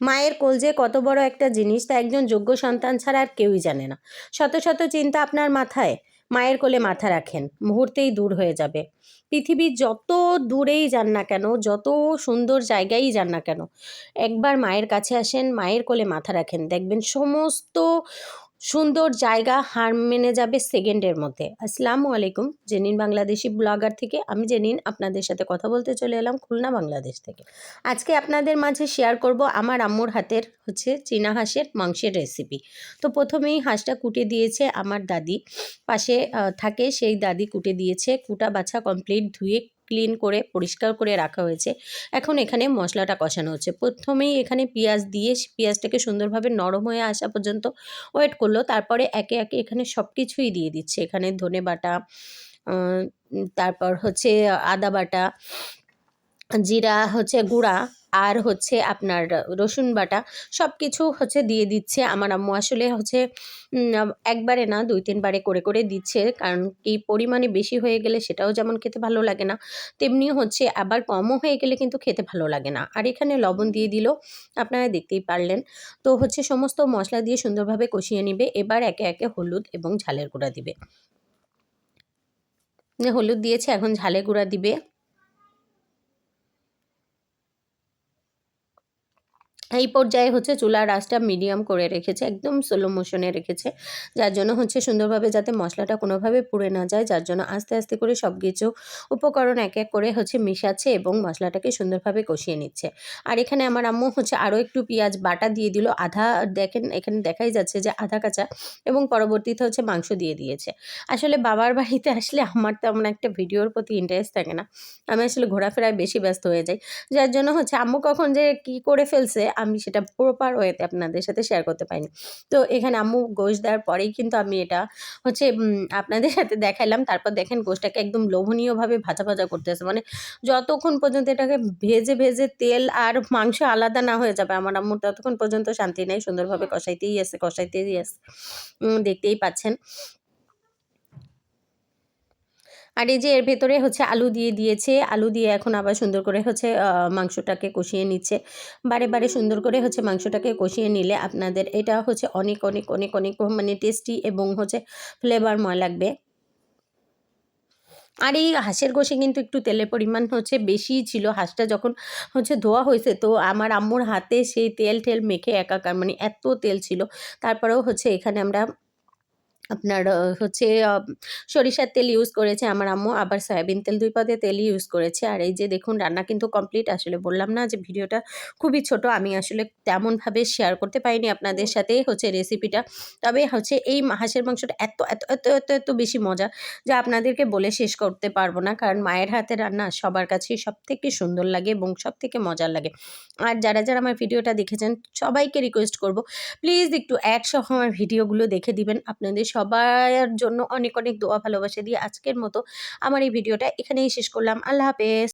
মায়ের কোল যে কত বড় একটা জিনিস তা একজন যোগ্য সন্তান ছাড়া আর কেউই জানে না। শত শত চিন্তা আপনার মাথায় মায়ের কোলে মাথা রাখেন, মুহূর্তেই দূর হয়ে যাবে। পৃথিবীর যত দূরেই যান না কেন, যত সুন্দর জায়গায়ই যান না কেন, একবার মায়ের কাছে আসেন, মায়ের কোলে মাথা রাখেন, দেখবেন সমস্ত সুন্দর জায়গা হার মেনে যাবে সেকেন্ডের মধ্যে। আসসালামু আলাইকুম, জেনিন বাংলাদেশি ব্লগার থেকে। আমি জেনিন, আপনাদের সাথে কথা বলতে চলে এলাম খুলনা, বাংলাদেশ থেকে। আজকে আপনাদের মাঝে শেয়ার করব আমার আম্মুর হাতের হচ্ছে চীনা হাঁসের মাংসের রেসিপি তো প্রথমেই হাঁসটা কুটে দিয়েছে আমার দাদি। পাশে থাকে সেই দাদি কুটে দিয়েছে। কুটা বাছা কমপ্লিট ধুয়ে ক্লিন করে, পরিষ্কার করে রাখা হয়েছে। এখন এখানে মশলাটা কষানো হচ্ছে। প্রথমেই এখানে পেঁয়াজ দিয়ে পেঁয়াজটাকে সুন্দরভাবে নরম হয়ে আসা পর্যন্ত ওয়েট করল। তারপরে একে একে এখানে সব কিছুই দিয়ে দিচ্ছে। এখানে ধনে বাটা তারপর হচ্ছে আদা বাটা, জিরা হচ্ছে গুঁড়া আর হচ্ছে আপনার রসুন বাটা সব কিছু হচ্ছে দিয়ে দিচ্ছে। আমার আম্মু আসলে হচ্ছে একবারে না, দুই তিনবারে করে করে দিচ্ছে। কারণ কি পরিমাণে বেশি হয়ে গেলে সেটাও যেমন খেতে ভালো লাগে না, তেমনি হচ্ছে আবার কমও হয়ে গেলে কিন্তু খেতে ভালো লাগে না। আর এখানে লবণ দিয়ে দিল, আপনারা দেখতেই পারলেন। তো হচ্ছে সমস্ত মশলা দিয়ে সুন্দরভাবে কষিয়ে নিবে। এবার একে একে হলুদ এবং ঝালের গুঁড়া দিবে। হলুদ দিয়েছে, এখন ঝালের গুঁড়া দিবে। এই পর্যায়ে হচ্ছে চুলার আঁচটা মিডিয়াম করে রেখেছে, একদম স্লো মোশনে রেখেছে। যার জন্য হচ্ছে সুন্দরভাবে যাতে মশলাটা কোনোভাবে পুড়ে না যায়, যার জন্য আস্তে আস্তে করে সব কিছু উপকরণ এক এক করে হচ্ছে মিশাচ্ছে এবং মশলাটাকে সুন্দরভাবে কষিয়ে নিচ্ছে। আর এখানে আমার আম্মু হচ্ছে আরও একটু পেঁয়াজ বাটা দিয়ে দিল, আধা দেখেন, এখানে দেখাই যাচ্ছে যে আধা কাঁচা এবং পরবর্তীতে হচ্ছে মাংস দিয়ে দিয়েছে। আসলে বাবার বাড়িতে আসলে আমার তেমন একটা ভিডিওর প্রতি ইন্টারেস্ট থাকে না। আমি আসলে ঘোরাফেরায় বেশি ব্যস্ত হয়ে যাই। যার জন্য হচ্ছে আম্মু কখন যে কি করে ফেলছে, আমি সেটা প্রপার ওয়েতে আপনাদের সাথে শেয়ার করতে পারিনি। তো এখানে আম্মু গোশ দেওয়ার পরেই কিন্তু আমি এটা হচ্ছে আপনাদের সাথে দেখাইলাম। তারপর দেখেন গোশটাকে একদম লোভনীয়ভাবে ভাজা ভাজা করতেছে। মানে যতক্ষণ পর্যন্ত এটাকে ভেজে ভেজে তেল আর মাংস আলাদা না হয়ে যাবে, আমার আম্মুর ততক্ষণ পর্যন্ত শান্তি নেই। সুন্দরভাবে কষাইতেই আছে কষাইতেই আছে দেখতেই পাচ্ছেন। আর এই যে এর ভেতরে হচ্ছে আলু দিয়ে দিয়েছে, আলু দিয়ে এখন আবার সুন্দর করে হচ্ছে মাংসটাকে কষিয়ে নিচ্ছে। বারে বারে সুন্দর করে হচ্ছে মাংসটাকে কষিয়ে নিলে আপনাদের এটা হচ্ছে অনেক অনেক অনেক অনেক মানে টেস্টি এবং হচ্ছে ফ্লেভারময় লাগবে। আর এই হাঁসের গোশে কিন্তু একটু তেলের পরিমাণ হচ্ছে বেশিই ছিল। হাঁসটা যখন হচ্ছে ধোয়া হয়েছে তো আমার আম্মুর হাতে সেই তেল টেল মেখে একাকার মানে এত তেল ছিল। তারপরেও হচ্ছে এখানে আমরা আপনার হচ্ছে সরিষার তেল ইউজ করেছে আমার আম্মু আবার সয়াবিন তেল দুই পদে তেল ইউজ করেছে। আর এই যে দেখুন রান্না কিন্তু কমপ্লিট আসলে বললাম না যে ভিডিওটা খুবই ছোট আমি আসলে তেমনভাবে শেয়ার করতে পারিনি আপনাদের সাথে হচ্ছে রেসিপিটা তবে হচ্ছে এই হাঁসের মাংসটা এত এত এত এত এত বেশি মজা যা আপনাদেরকে বলে শেষ করতে পারব না। কারণ মায়ের হাতে রান্না সবার কাছেই সব থেকে সুন্দর লাগে এবং সব থেকে মজার লাগে। আর যারা যারা আমার ভিডিওটা দেখেছেন সবাইকে রিকোয়েস্ট করব প্লিজ একটু একসহ আমার ভিডিওগুলো দেখে দিবেন। আপনাদের সবার জন্য অনেক অনেক দোয়া, ভালোবাসা দিয়ে আজকের মতো আমার এই ভিডিওটা এখানেই শেষ করলাম। আল্লাহ হাফেজ।